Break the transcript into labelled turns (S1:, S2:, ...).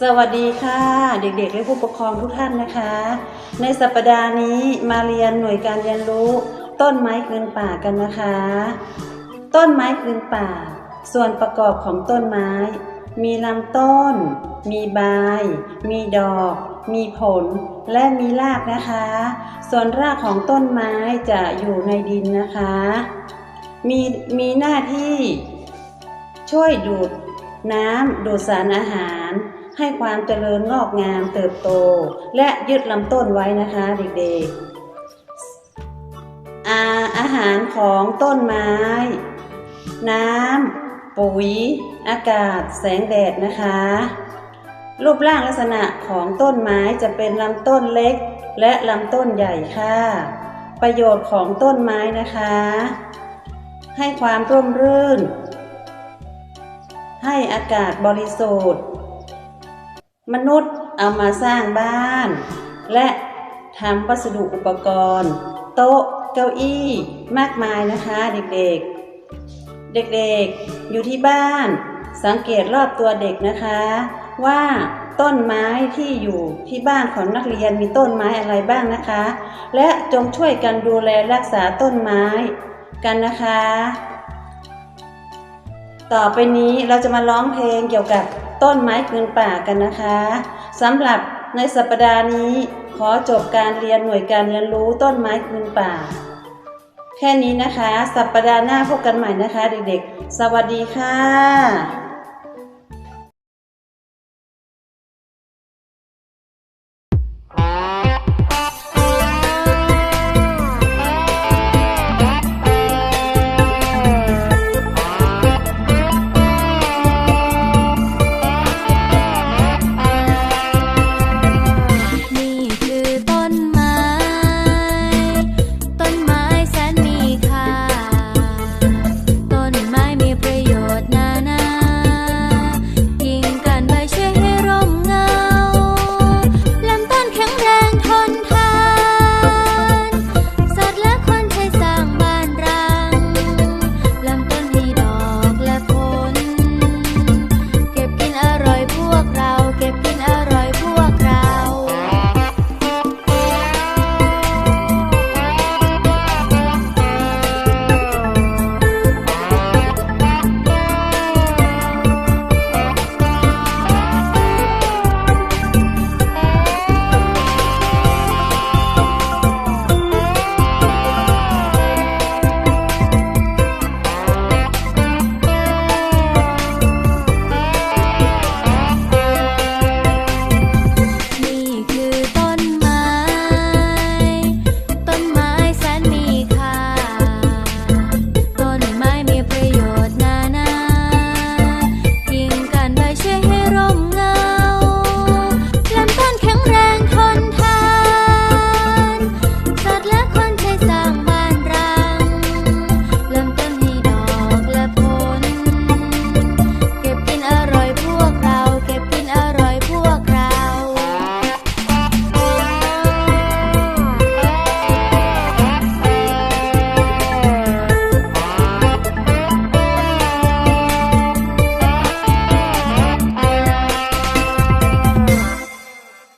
S1: สวัสดีค่ะ เด็กๆ และผู้ปกครองทุกท่านนะคะ ในสัปดาห์นี้มาเรียนหน่วยการเรียนรู้ ต้นไม้คืนป่ากันนะคะ ต้นไม้คืนป่า ส่วนประกอบของต้นไม้ มีลำต้น มีใบ มีดอก มีผล และมีรากนะคะ ส่วนรากของต้นไม้จะอยู่ในดินนะคะ มีมีหน้าที่ช่วยดูดน้ำดูดสารอาหาร ให้ความเจริญงอกงามเติบโต และยึดลำต้นไว้นะคะเด็กๆอาอาหารของต้นไม้ น้ำปุ๋ย อากาศ แสงแดดนะคะ รูปร่างลักษณะของต้นไม้จะเป็นลำต้นเล็ก และลำต้นใหญ่ค่ะ ประโยชน์ของต้นไม้นะคะ ให้ความร่มรื่นให้อากาศบริสุทธิ์ มนุษย์เอามาสร้างบ้าน และทำวัสดุอุปกรณ์ โต๊ะเก้าอี้มากมายนะคะเด็กๆ เด็กๆอยู่ที่บ้าน สังเกตรอบตัวเด็กนะคะ ว่าต้นไม้ที่อยู่ที่บ้านของนักเรียนมีต้นไม้อะไรบ้างนะคะ และจงช่วยกันดูแลรักษาต้นไม้กันนะคะ ต่อไปนี้เราจะมาร้องเพลงเกี่ยวกับ ต้นไม้คืนป่ากันนะคะสำหรับในสัปดาห์นี้ขอจบการเรียนหน่วยการเรียนรู้ต้นไม้คืนป่า แค่นี้นะคะ สัปดาห์หน้าพบกันใหม่นะคะ เด็กๆ สวัสดีค่ะ